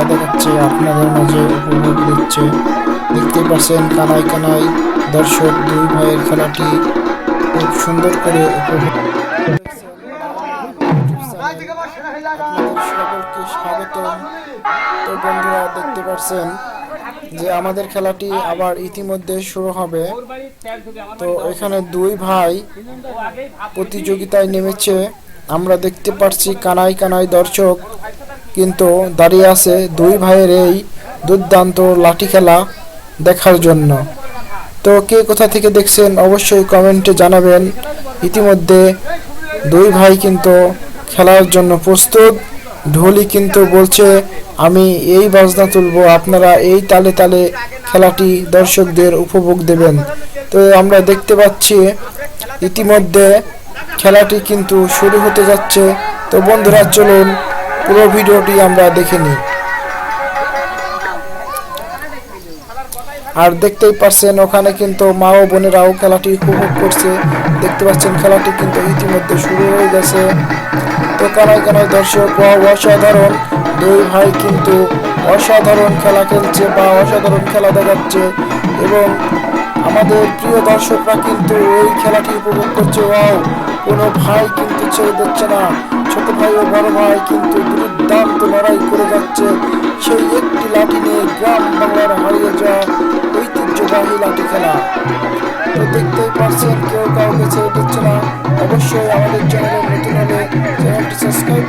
আপনাদের মাঝে উপভোগ দিচ্ছে। দেখতে পাচ্ছেন কানাই কানাই দর্শক দুই ভাইয়ের খেলাটি খুব সুন্দর করে উপভোগ স্বাগতম তো বন্ধুরা, দেখতে পাচ্ছেন যে আমাদের খেলাটি আবার ইতিমধ্যে শুরু হবে। তো এখানে দুই ভাই প্রতিযোগিতায় নেমেছে। আমরা দেখতে পাচ্ছি কানাই কানাই দর্শক কিন্তু দাঁড়িয়ে আছে দুই ভাইয়ের এই দুর্দান্ত লাঠি খেলা দেখার জন্য। তো কে কোথা থেকে দেখছেন অবশ্যই কমেন্টে জানাবেন। ইতিমধ্যে দুই ভাই কিন্তু খেলার জন্য প্রস্তুত। ঢোলি কিন্তু বলছে, আমি এই বাজনা তুলবো, আপনারা এই তালে তালে খেলাটি দর্শকদের উপভোগ দেবেন। তো আমরা দেখতে পাচ্ছি, ইতিমধ্যে খেলাটি কিন্তু শুরু হতে যাচ্ছে। তো বন্ধুরা, চলুন পুরো ভিডিওটি আমরা দেখে নিই। আর দেখতেই পাচ্ছেন ওখানে কিন্তু মা ও বোনেরাও খেলাটি উপভোগ করছে। দেখতে পাচ্ছেন, খেলাটি কিন্তু ইতিমধ্যে শুরু হয়ে গেছে। তো কানায় কানায় দর্শক অসাধারণ। দুই ভাই কিন্তু অসাধারণ খেলা খেলছে বা অসাধারণ খেলা দেখাচ্ছে এবং আমাদের প্রিয় দর্শকরা কিন্তু এই খেলাটি উপভোগ করছে। ওয়াও, কোনো ভাই কিন্তু ছেড়ে দিচ্ছে না। ছোট ভাই ও বড় ভাই কিন্তু দুর্দান্ত লড়াই করে যাচ্ছে। সেই একটি লাঠি নিয়ে গ্রাম বাংলার হারিয়ে যাওয়া ঐতিহ্যবাহী লাঠি খেলা। তো দেখতেই পারছেন কেউ কাউকে ছেড়ে দিচ্ছে না। অবশ্যই আমাদের চ্যানেলের নতুন হলে চ্যানেলটি সাবস্ক্রাইব